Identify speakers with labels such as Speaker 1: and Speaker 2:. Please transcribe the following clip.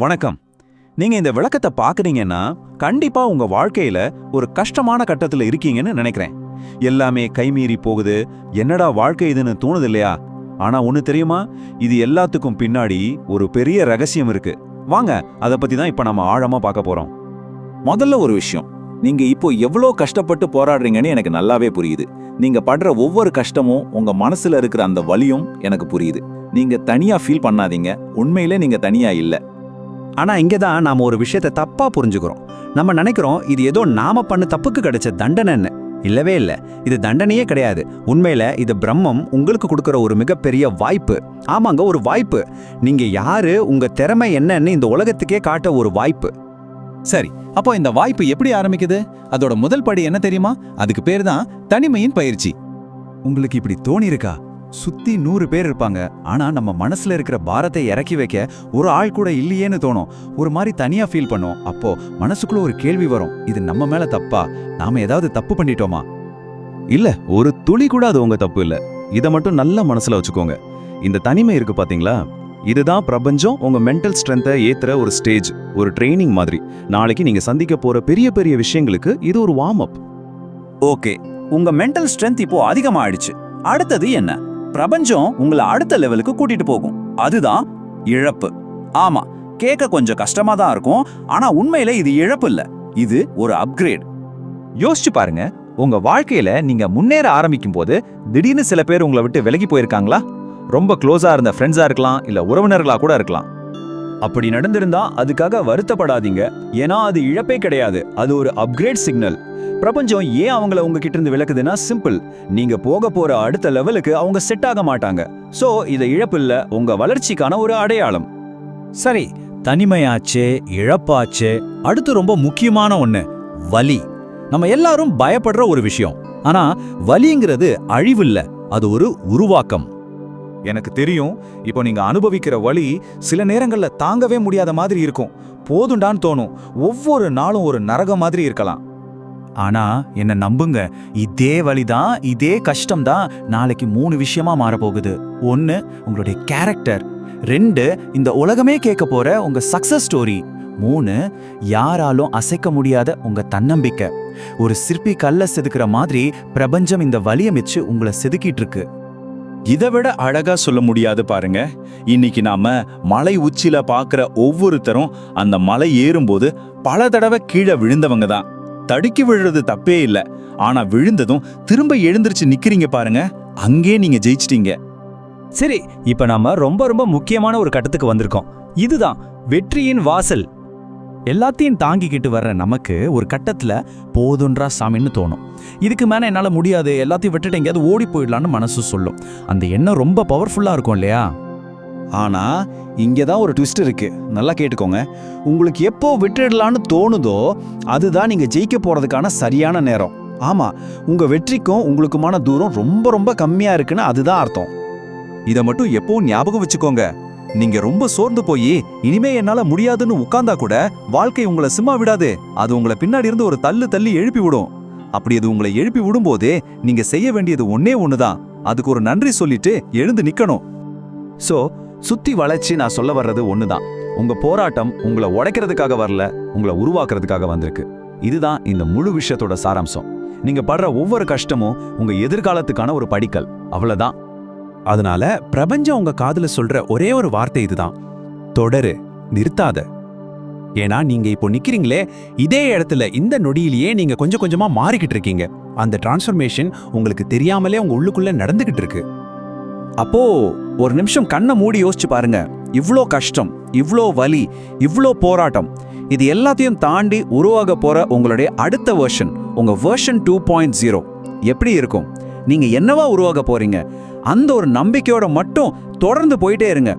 Speaker 1: வணக்கம். நீங்க இந்த விளக்கத்தை பாக்குறீங்கன்னா கண்டிப்பா உங்க வாழ்க்கையில ஒரு கஷ்டமான கட்டத்துல இருக்கீங்கன்னு நினைக்கிறேன். எல்லாமே கைமீறி போகுது. என்னடா வாழ்க்கை இதுன்னு தோணுது இல்லையா ஆனா ஒண்ணு தெரியுமா? இது எல்லாத்துக்கும் பின்னாடி ஒரு பெரிய ரகசியம் இருக்கு. வாங்க அதை பத்தி தான் இப்ப நம்ம ஆழமா பார்க்க போறோம்.
Speaker 2: முதல்ல ஒரு விஷயம். நீங்க இப்போ எவ்வளோ கஷ்டப்பட்டு போராடுறீங்கன்னு எனக்கு நல்லாவே புரியுது. நீங்க படுற ஒவ்வொரு கஷ்டமும் உங்க மனசுல இருக்கிற அந்த வலியும் எனக்கு புரியுது. நீங்க தனியா ஃபீல் பண்ணாதீங்க. உண்மையிலே நீங்க தனியா இல்லை.
Speaker 3: ஆனால் இங்கே தான் நாம் ஒரு விஷயத்தை தப்பாக புரிஞ்சுக்கிறோம். நம்ம நினைக்கிறோம் இது ஏதோ நாம பண்ண தப்புக்கு கிடைச்ச தண்டனைன்னு. இல்லவே இல்லை. இது தண்டனையே கிடையாது. உண்மையில் இது பிரம்மம் உங்களுக்கு கொடுக்குற ஒரு மிகப்பெரிய வாய்ப்பு. ஆமாங்க ஒரு வாய்ப்பு. நீங்கள் யாரு உங்கள் திறமை என்னன்னு இந்த உலகத்துக்கே காட்ட ஒரு வாய்ப்பு.
Speaker 4: சரி அப்போ இந்த வாய்ப்பு எப்படி ஆரம்பிக்குது? அதோட முதல் படி என்ன தெரியுமா? அதுக்கு பேர் தான் தனிமையின் பயிற்சி.
Speaker 3: உங்களுக்கு இப்படி தோணியிருக்கா சுத்தி நூறு பேர் இருப்பாங்க. ஆனா நம்ம மனசுல இருக்கிற பாரத்தை இறக்கி வைக்க ஒரு ஆள் கூட இல்லையேன்னு தோணும். ஒரு மாதிரி தனியா ஃபீல் பண்ணோம். அப்போ மனசுக்குள்ள ஒரு கேள்வி வரும். இது நம்ம மேல தப்பா? நாம ஏதாவது தப்பு பண்ணிட்டோமா?
Speaker 1: இல்ல ஒரு துளி கூட அது உங்க தப்பு இல்ல. இத மட்டும் நல்ல மனசுல வச்சுக்கோங்க. இந்த தனிமை இருக்கு பாத்தீங்களா? இதுதான் பிரபஞ்சம் உங்க மென்டல் ஸ்ட்ரென்த்தை ஏத்துற ஒரு ஸ்டேஜ் ஒரு ட்ரைனிங் மாதிரி. நாளைக்கு நீங்க சந்திக்க போற பெரிய பெரிய விஷயங்களுக்கு இது ஒரு வார்ம் அப்
Speaker 2: ஓகே உங்க மென்டல் ஸ்ட்ரென்த் இப்போ அதிகமாயிடுச்சு. அடுத்தது என்ன? பிரபஞ்சம் உங்களை அடுத்த லெவலுக்கு கூட்டிட்டு போகும். அதுதான் இழப்பு. ஆமா கேட்க கொஞ்சம் கஷ்டமா தான் இருக்கும். ஆனா உண்மையில இது இழப்பு இல்ல. இது ஒரு அப்கிரேட்
Speaker 5: யோசிச்சு பாருங்க. உங்க வாழ்க்கையில நீங்க முன்னேற ஆரம்பிக்கும் போது திடீர்னு சில பேர் உங்களை விட்டு விலகி போயிருக்காங்களா? ரொம்ப க்ளோஸா இருந்த ஃப்ரெண்ட்ஸா இருக்கலாம் இல்ல உறவினர்களா கூட இருக்கலாம்.
Speaker 3: அப்படி நடந்திருந்தா அதுக்காக வருத்தப்படாதீங்க. ஏன்னா அது இழப்பே கிடையாது. அது ஒரு அப்கிரேட் சிக்னல் பிரபஞ்சம் ஏன் அவங்கள உங்ககிட்ட இருந்து விலக்குதுன்னா சிம்பிள் நீங்க போக போற அடுத்த லெவலுக்கு அவங்க செட் ஆக மாட்டாங்க. சோ இத இழப்பு இல்ல உங்க வளர்ச்சிக்கான ஒரு அடையாளம். சரி தனிமையாச்சே இழப்பாச்சே. அடுத்து ரொம்ப முக்கியமான ஒண்ணு வலி. நம்ம எல்லாரும் பயப்படுற ஒரு விஷயம். ஆனா வலிங்கிறது அழிவில்ல. அது ஒரு உருவாக்கம்.
Speaker 4: எனக்கு தெரியும் இப்போ நீங்க அனுபவிக்கிற வழி சில நேரங்கள்ல தாங்கவே முடியாத மாதிரி இருக்கும். போதுண்டான்னு தோணும். ஒவ்வொரு நாளும் ஒரு நரகம் மாதிரி இருக்கலாம்.
Speaker 3: ஆனா என்ன நம்புங்க. இதே வழிதான் இதே கஷ்டம் தான் நாளைக்கு மூணு விஷயமா மாறப்போகுது. ஒன்னு உங்களுடைய கேரக்டர். ரெண்டு இந்த உலகமே கேட்க போற உங்க சக்சஸ் ஸ்டோரி. மூணு யாராலும் அசைக்க முடியாத உங்க தன்னம்பிக்கை. ஒரு சிற்பி கல்ல செதுக்கிற மாதிரி பிரபஞ்சம் இந்த வலிய மிச்சு உங்களை செதுக்கிட்டு இருக்கு.
Speaker 2: இதை விட அழகா சொல்ல முடியாது பாருங்க. இன்னைக்கு நாம மலை உச்சியில பாக்குற ஒவ்வொருத்தரும் அந்த மலை ஏறும்போது பல தடவை கீழே விழுந்தவங்க தான். தடுக்கி விழுறது தப்பே இல்லை. ஆனா விழுந்ததும் திரும்ப எழுந்திருச்சு நிக்கிறீங்க பாருங்க. அங்கே நீங்க ஜெயிச்சிட்டீங்க.
Speaker 3: சரி இப்ப நாம ரொம்ப ரொம்ப முக்கியமான ஒரு கட்டத்துக்கு வந்திருக்கோம். இதுதான் வெற்றியின் வாசல். எல்லாத்தையும் தாங்கிக்கிட்டு வர்ற நமக்கு ஒரு கட்டத்தில் போதுன்றா சாமின்னு தோணும். இதுக்கு மேலே என்னால் முடியாது எல்லாத்தையும் விட்டுட்டு எங்கேயாவது ஓடி போயிடலான்னு மனசு சொல்லும். அந்த எண்ணம் ரொம்ப பவர்ஃபுல்லாக இருக்கும் இல்லையா?
Speaker 2: ஆனால் இங்கே தான் ஒரு ட்விஸ்ட் இருக்குது நல்லா கேட்டுக்கோங்க. உங்களுக்கு எப்போ விட்டுடலான்னு தோணுதோ அதுதான் நீங்கள் ஜெயிக்க போகிறதுக்கான சரியான நேரம். ஆமாம் உங்கள் வெற்றிக்கும் உங்களுக்குமான தூரம் ரொம்ப ரொம்ப கம்மியாக இருக்குன்னு அதுதான் அர்த்தம்.
Speaker 4: இதை மட்டும் எப்பவும் ஞாபகம் வச்சுக்கோங்க. நீங்க ரொம்ப சோர்ந்து போய் இனிமே என்னால முடியாதுன்னு உட்கார்ந்தா கூட வாழ்க்கை உங்களை சும்மா விடாது. அது உங்களை பின்னாடி இருந்து ஒரு தள்ளு தள்ளி எழுப்பி விடும். அப்படி அது உங்களை எழுப்பி விடும்போதே நீங்க செய்ய வேண்டியது ஒன்னே ஒண்ணுதான். அதுக்கு ஒரு நன்றி சொல்லிட்டு எழுந்து நிக்கணும்.
Speaker 3: சோ சுத்தி வளைச்சு நான் சொல்ல வர்றது ஒண்ணுதான். உங்க போராட்டம் உங்களை உடைக்கிறதுக்காக வரல உங்களை உருவாக்குறதுக்காக வந்திருக்கு. இதுதான் இந்த முழு விஷயத்தோட சாராம்சம். நீங்க படுற ஒவ்வொரு கஷ்டமும் உங்க எதிர்காலத்துக்கான ஒரு படிக்கல். அவ்வளவுதான். அதனால பிரபஞ்சம் உங்க காதுல சொல்ற ஒரே ஒரு வார்த்தை இதுதான். தொடரு நிறுத்தாத. ஏன்னா நீங்க இப்போ நிக்கிறீங்களே இதே இடத்துல இந்த நொடியிலேயே நீங்க கொஞ்சம் கொஞ்சமா மாறிக்கிட்டு இருக்கீங்க. அந்த டிரான்ஸ்ஃபர்மேஷன் உங்களுக்கு தெரியாமலே உங்க உள்ளுக்குள்ள நடந்துகிட்டு இருக்கு. அப்போ ஒரு நிமிஷம் கண்ணை மூடி யோசிச்சு பாருங்க. இவ்ளோ கஷ்டம் இவ்ளோ வலி இவ்ளோ போராட்டம். இது எல்லாத்தையும் தாண்டி உருவாக போற உங்களுடைய அடுத்த வெர்ஷன் உங்க வெர்ஷன் டூ பாயிண்ட் ஜீரோ எப்படி இருக்கும்? நீங்க என்னவா உருவாக போறீங்க? அந்த ஒரு நம்பிக்கையோட மட்டும் தொடர்ந்து போயிட்டே இருங்க.